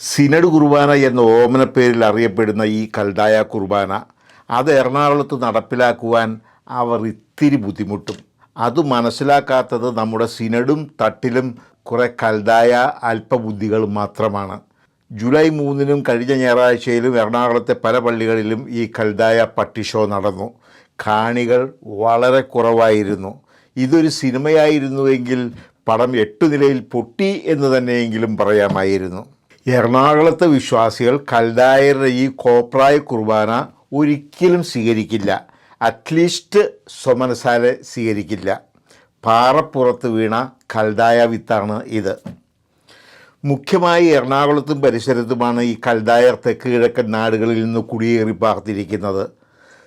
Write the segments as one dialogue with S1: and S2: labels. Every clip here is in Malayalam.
S1: സിനഡ് കുർബാന എന്ന ഓമന പേരിൽ അറിയപ്പെടുന്ന ഈ കൽദായ കുർബാന അത് എറണാകുളത്ത് നടപ്പിലാക്കുവാൻ അവർ ഇത്തിരി ബുദ്ധിമുട്ടും. അത് മനസ്സിലാക്കാത്തത് നമ്മുടെ സിനഡും തട്ടിലും കുറേ കൽദായ അല്പബുദ്ധികളും മാത്രമാണ്. ജൂലൈ മൂന്നിനും കഴിഞ്ഞ ഞായറാഴ്ചയിലും എറണാകുളത്തെ പല പള്ളികളിലും ഈ കൽദായ പട്ടി ഷോ നടന്നു. കാണികൾ വളരെ കുറവായിരുന്നു. ഇതൊരു സിനിമയായിരുന്നുവെങ്കിൽ പടം എട്ട് നിലയിൽ പൊട്ടി എന്ന് തന്നെയെങ്കിലും പറയാമായിരുന്നു. എറണാകുളത്തെ വിശ്വാസികൾ കൽദായരുടെ ഈ കോപ്രായ കുർബാന ഒരിക്കലും സ്വീകരിക്കില്ല. അറ്റ്ലീസ്റ്റ് സ്വമനസാലെ സ്വീകരിക്കില്ല. പാറപ്പുറത്ത് വീണ കൽദായ വിത്താണ് ഇത്. മുഖ്യമായി എറണാകുളത്തും പരിസരത്തുമാണ് ഈ കൽദായർ തെക്ക് കിഴക്കൻ നാടുകളിൽ നിന്ന് കുടിയേറി പാർത്തിരിക്കുന്നത്.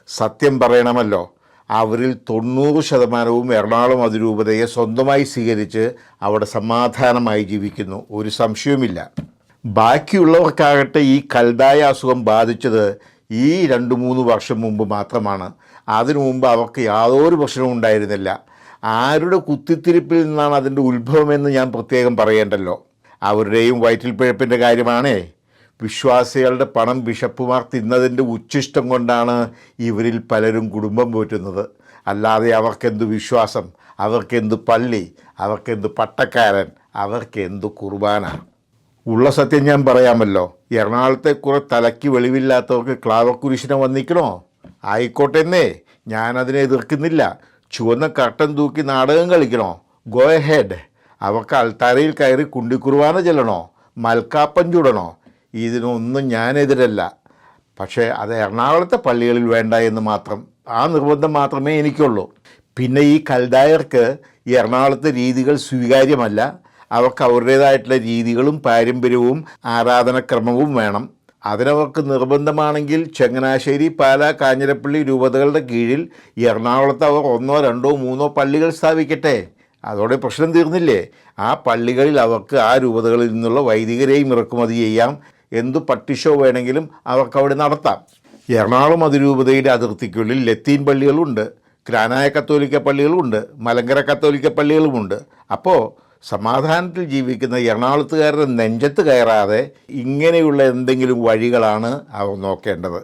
S1: സത്യം പറയണമല്ലോ അവരിൽ തൊണ്ണൂറ് ശതമാനവും എറണാകുളം അതിരൂപതയെ സ്വന്തമായി സ്വീകരിച്ച് അവിടെ സമാധാനമായി ജീവിക്കുന്നു. ഒരു സംശയവുമില്ല. ബാക്കിയുള്ളവർക്കാകട്ടെ ഈ കൽതായ അസുഖം ബാധിച്ചത് ഈ രണ്ട് മൂന്ന് വർഷം മുമ്പ് മാത്രമാണ്. അതിനു മുമ്പ് അവർക്ക് യാതൊരു പ്രശ്നവും ഉണ്ടായിരുന്നില്ല. ആരുടെ കുത്തിത്തിരിപ്പിൽ നിന്നാണ് അതിന്റെ ഉത്ഭവമെന്ന് ഞാൻ പ്രത്യേകം പറയേണ്ടല്ലോ. അവരുടെയും വയറ്റിൽ പിഴപ്പിന്റെ കാര്യമാണേ. വിശ്വാസികളുടെ പണം ബിഷപ്പുമാർ തിന്നതിന്റെ ഉച്ഛിഷ്ടം കൊണ്ടാണ് ഇവരിൽ പലരും കുടുംബം പോറ്റുന്നത്. അല്ലാതെ അവർക്കെന്ത് വിശ്വാസം? അവർക്കെന്ത് പള്ളി? അവർക്കെന്ത് പട്ടക്കാരൻ? അവർക്കെന്ത് കുർബാന? ഉള്ള സത്യം ഞാൻ പറയാമല്ലോ. എറണാകുളത്തെ കുറെ തലയ്ക്ക് വെളിവില്ലാത്തവർക്ക് ക്ലാവക്കുരിശിനെ വന്നിക്കണോ ആയിക്കോട്ടെന്നേ. ഞാനതിനെ എതിർക്കുന്നില്ല. ചുവന്ന കട്ടൻ തൂക്കി നാടകം കളിക്കണോ? ഗോ ഹെഡ് അവർക്ക് അൾത്താരയിൽ കയറി കുണ്ടിക്കുർബാന ചെല്ലണോ? മൽക്കാപ്പൻ ചൂടണോ? ഇതിനൊന്നും ഞാനെതിരല്ല. പക്ഷേ അത് എറണാകുളത്തെ പള്ളികളിൽ വേണ്ട എന്ന് മാത്രം ആ നിർബന്ധം മാത്രമേ എനിക്കുള്ളൂ. പിന്നെ ഈ കൽദായർക്ക് ഈ എറണാകുളത്തെ രീതികൾ സ്വീകാര്യമല്ല. അവർക്ക് അവരുടേതായിട്ടുള്ള രീതികളും പാരമ്പര്യവും ആരാധനക്രമവും വേണം. അതിനവർക്ക് നിർബന്ധമാണെങ്കിൽ ചങ്ങനാശ്ശേരി പാല കാഞ്ഞിരപ്പള്ളി രൂപതകളുടെ കീഴിൽ എറണാകുളത്ത് അവർ ഒന്നോ രണ്ടോ മൂന്നോ പള്ളികൾ സ്ഥാപിക്കട്ടെ. അതോടെ പ്രശ്നം തീർന്നില്ലേ? ആ പള്ളികളിൽ അവർക്ക് ആ രൂപതകളിൽ നിന്നുള്ള വൈദികരെയും ഇറക്കുമതി ചെയ്യാം. എന്തു പട്ടിഷോ വേണമെങ്കിലും അവർക്ക് അവിടെ നടത്താം. എറണാകുളം അതിരൂപതയുടെ അതിർത്തിക്കുള്ളിൽ ലത്തീൻ പള്ളികളുണ്ട് ക്രാനായ കത്തോലിക്ക പള്ളികളുമുണ്ട് മലങ്കര കത്തോലിക്ക പള്ളികളുമുണ്ട്. അപ്പോൾ സമാധാനത്തിൽ ജീവിക്കുന്ന എറണാകുളത്തുകാരുടെ നെഞ്ചത്ത് കയറാതെ ഇങ്ങനെയുള്ള എന്തെങ്കിലും വഴികളാണ് അവർ നോക്കേണ്ടത്.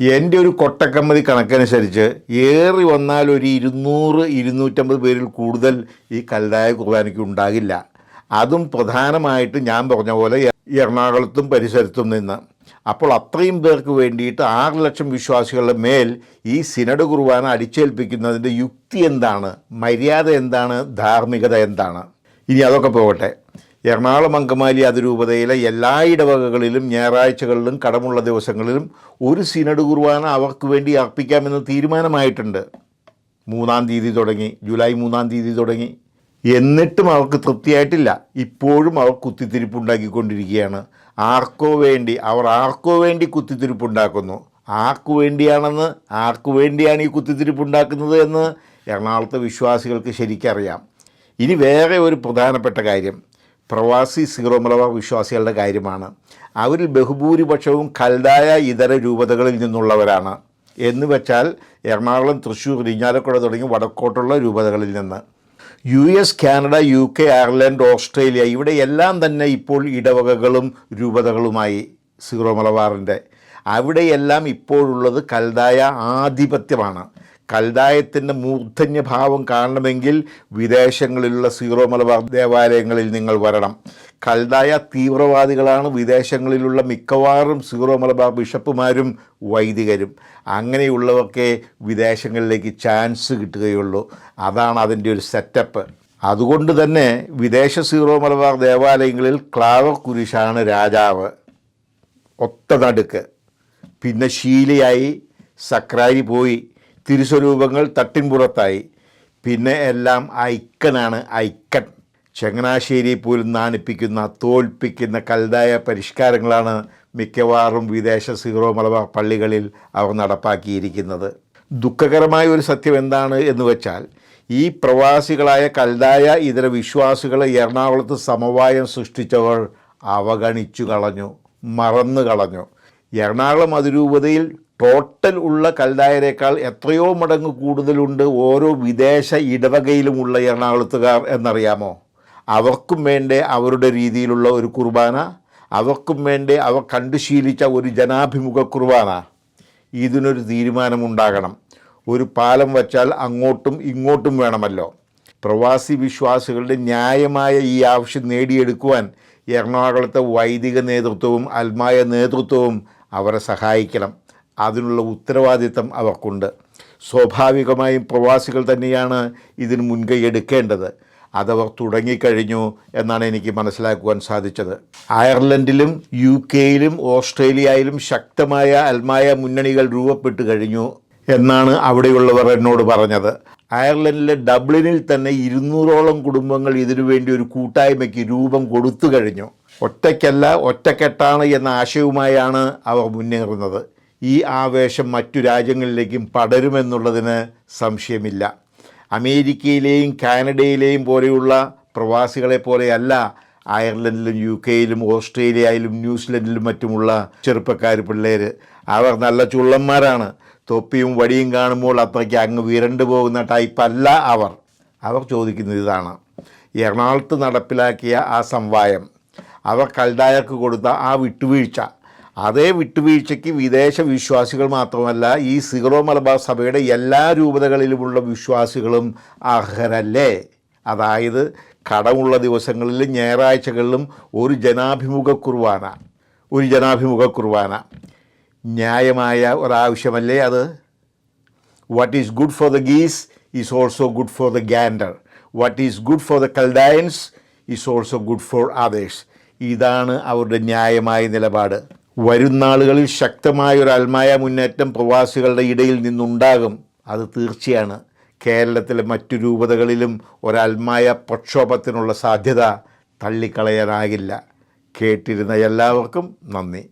S1: എന്റെ ഒരു കൊട്ടക്കമ്മതി കണക്കനുസരിച്ച് ഏറി വന്നാൽ ഒരു ഇരുന്നൂറ് ഇരുന്നൂറ്റമ്പത് പേരിൽ കൂടുതൽ ഈ കല്ലായ കുർബാനയ്ക്ക് ഉണ്ടാകില്ല. അതും പ്രധാനമായിട്ട് ഞാൻ പറഞ്ഞ പോലെ എറണാകുളത്തും പരിസരത്തും നിന്ന്. അപ്പോൾ അത്രയും പേർക്ക് വേണ്ടിയിട്ട് ആറ് ലക്ഷം വിശ്വാസികളുടെ മേൽ ഈ സിനഡ് കുർബാന അടിച്ചേൽപ്പിക്കുന്നതിന്റെ യുക്തി എന്താണ്? മര്യാദ എന്താണ്? ധാർമ്മികത എന്താണ്? ഇനി അതൊക്കെ പോകട്ടെ. എറണാകുളം അങ്കമാലി അതിരൂപതയിലെ എല്ലാ ഇടവകകളിലും ഞായറാഴ്ചകളിലും കടമുള്ള ദിവസങ്ങളിലും ഒരു സിനഡ് കുർബാന അവർക്ക് വേണ്ടി അർപ്പിക്കാമെന്ന് തീരുമാനമായിട്ടുണ്ട്. മൂന്നാം തീയതി തുടങ്ങി. ജൂലൈ മൂന്നാം തീയതി തുടങ്ങി. എന്നിട്ടും അവർക്ക് തൃപ്തിയായിട്ടില്ല. ഇപ്പോഴും അവർ കുത്തിത്തിരിപ്പുണ്ടാക്കിക്കൊണ്ടിരിക്കുകയാണ്. ആർക്കോ വേണ്ടി അവർ ആർക്കോ വേണ്ടി കുത്തിത്തിരിപ്പുണ്ടാക്കുന്നു. ആർക്കു വേണ്ടിയാണെന്ന് ആർക്കു വേണ്ടിയാണ് ഈ കുത്തിത്തിരിപ്പുണ്ടാക്കുന്നത് എന്ന് എറണാകുളത്തെ വിശ്വാസികൾക്ക് ശരിക്കറിയാം. ഇനി വേറെ ഒരു പ്രധാനപ്പെട്ട കാര്യം. പ്രവാസി സീറോ മലബാർ വിശ്വാസികളുടെ കാര്യമാണ്. അവരിൽ ബഹുഭൂരിപക്ഷവും കൽതായ ഇതര രൂപതകളിൽ നിന്നുള്ളവരാണ്. എന്ന് വെച്ചാൽ എറണാകുളം തൃശ്ശൂർ ഇരിഞ്ഞാലക്കുഴ തുടങ്ങി വടക്കോട്ടുള്ള രൂപതകളിൽ നിന്ന്. U S Canada U K Ireland Australia ഇവിടെ എല്ലാം തന്നെ ഇപ്പോൾ ഇടവകകളും രൂപതകളുമായി സീറോ മലബാറിന്റെ. അവിടെയെല്ലാം ഇപ്പോഴുള്ളത് കൽതായ ആധിപത്യമാണ്. കൽതായത്തിന്റെ മൂർധന്യഭാവം കാണണമെങ്കിൽ വിദേശങ്ങളിലുള്ള സീറോ മലബാർ ദേവാലയങ്ങളിൽ നിങ്ങൾ വരണം. കൽദായ തീവ്രവാദികളാണ് വിദേശങ്ങളിലുള്ള മിക്കവാറും സീറോ മലബാർ ബിഷപ്പുമാരും വൈദികരും. അങ്ങനെയുള്ളവർക്കെ വിദേശങ്ങളിലേക്ക് ചാൻസ് കിട്ടുകയുള്ളൂ. അതാണ് അതിന്റെ ഒരു സെറ്റപ്പ്. അതുകൊണ്ട് തന്നെ വിദേശ സീറോ മലബാർ ദേവാലയങ്ങളിൽ ക്ലാവർ കുരിശാണ് രാജാവ്. ഒത്ത നടുക്ക്. പിന്നെ ശീലയായി സക്രാരി പോയി. തിരുസ്വരൂപങ്ങൾ തട്ടിൻപുറത്തായി. പിന്നെ എല്ലാം ഐക്കനാണ് ഐക്കൻ. ചങ്ങനാശ്ശേരി പോലും നാണിപ്പിക്കുന്ന തോൽപ്പിക്കുന്ന കൽതായ പരിഷ്കാരങ്ങളാണ് മിക്കവാറും വിദേശ സീറോ മലബാർ പള്ളികളിൽ അവർ നടപ്പാക്കിയിരിക്കുന്നത്. ദുഃഖകരമായ ഒരു സത്യം എന്താണ് എന്ന് വെച്ചാൽ ഈ പ്രവാസികളായ കൽതായ ഇതര വിശ്വാസികളെ എറണാകുളത്ത് സമവായം സൃഷ്ടിച്ചവർ അവഗണിച്ചു കളഞ്ഞു മറന്നു കളഞ്ഞു എറണാകുളം അതിരൂപതയിൽ ടോട്ടൽ ഉള്ള കൽദായരേക്കാൾ എത്രയോ മടങ്ങ് കൂടുതലുണ്ട് ഓരോ വിദേശ ഇടവകയിലുമുള്ള എറണാകുളത്തുകാർ എന്നറിയാമോ? അവർക്കും വേണ്ടേ അവരുടെ രീതിയിലുള്ള ഒരു കുർബാന അവർക്കും വേണ്ടേ അവർ കണ്ടുശീലിച്ച ഒരു ജനാഭിമുഖ കുർബാന. ഇതിനൊരു തീരുമാനമുണ്ടാകണം. ഒരു പാലം വച്ചാൽ അങ്ങോട്ടും ഇങ്ങോട്ടും വേണമല്ലോ. പ്രവാസി വിശ്വാസികളുടെ ന്യായമായ ഈ ആവശ്യം നേടിയെടുക്കുവാൻ എറണാകുളത്തെ വൈദിക നേതൃത്വവും അൽമായ നേതൃത്വവും അവരെ സഹായിക്കണം. അതിനുള്ള ഉത്തരവാദിത്തം അവർക്കുണ്ട്. സ്വാഭാവികമായും പ്രവാസികൾ തന്നെയാണ് ഇതിന് മുൻകൈ എടുക്കേണ്ടത്. അതവർ തുടങ്ങിക്കഴിഞ്ഞു എന്നാണ് എനിക്ക് മനസ്സിലാക്കുവാൻ സാധിച്ചത്. അയർലൻഡിലും യു കെയിലും ഓസ്ട്രേലിയയിലും ശക്തമായ അൽമായ മുന്നണികൾ രൂപപ്പെട്ടു കഴിഞ്ഞു എന്നാണ് അവിടെയുള്ളവർ എന്നോട് പറഞ്ഞത്. അയർലൻഡിലെ ഡബ്ലിനിൽ തന്നെ ഇരുന്നൂറോളം കുടുംബങ്ങൾ ഇതിനുവേണ്ടി ഒരു കൂട്ടായ്മയ്ക്ക് രൂപം കൊടുത്തു കഴിഞ്ഞു. ഒറ്റയ്ക്കല്ല ഒറ്റക്കെട്ടാണ് എന്ന ആശയവുമായാണ് അവർ മുന്നേറുന്നത്. ഈ ആവേശം മറ്റു രാജ്യങ്ങളിലേക്കും പടരുമെന്നുള്ളതിന് സംശയമില്ല. അമേരിക്കയിലെയും കാനഡയിലെയും പോലെയുള്ള പ്രവാസികളെ പോലെയല്ല അയർലൻഡിലും യു കെയിലും ഓസ്ട്രേലിയയിലും ന്യൂസിലൻഡിലും മറ്റുമുള്ള ചെറുപ്പക്കാർ പിള്ളേർ അവർ നല്ല ചുള്ളന്മാരാണ്. തൊപ്പിയും വടിയും കാണുമ്പോൾ അത്രയ്ക്ക് അങ്ങ് വിരണ്ടു പോകുന്ന ടൈപ്പല്ല അവർ. അവർ ചോദിക്കുന്നത് ഇതാണ്. എറണാകുളത്ത് നടപ്പിലാക്കിയ ആ സംവായം. അവർ കൽഡായർക്ക് കൊടുത്ത ആ വിട്ടുവീഴ്ച. അതേ വിട്ടുവീഴ്ചയ്ക്ക് വിദേശ വിശ്വാസികൾ മാത്രമല്ല ഈ സിഗറോ മലബാർ സഭയുടെ എല്ലാ രൂപതകളിലുമുള്ള വിശ്വാസികളും അർഹരല്ലേ? അതായത് കടമുള്ള ദിവസങ്ങളിലും ഞായറാഴ്ചകളിലും ഒരു ജനാഭിമുഖ കുർബാന ഒരു ജനാഭിമുഖ കുർബാന. ന്യായമായ ഒരാവശ്യമല്ലേ അത്? What is good for the geese is also good for the gander what is good for the Chaldeans is also good for others ഇതാണ് അവരുടെ ന്യായമായ നിലപാട്. വരും നാളുകളിൽ ശക്തമായ ഒരു അൽമായ മുന്നേറ്റം പ്രവാസികളുടെ ഇടയിൽ നിന്നുണ്ടാകും. അത് തീർച്ചയാണ്. കേരളത്തിലെ മറ്റു രൂപതകളിലും ഒരൽമായ പ്രക്ഷോഭത്തിനുള്ള സാധ്യത തള്ളിക്കളയാനാകില്ല. കേട്ടിരുന്ന എല്ലാവർക്കും നന്ദി.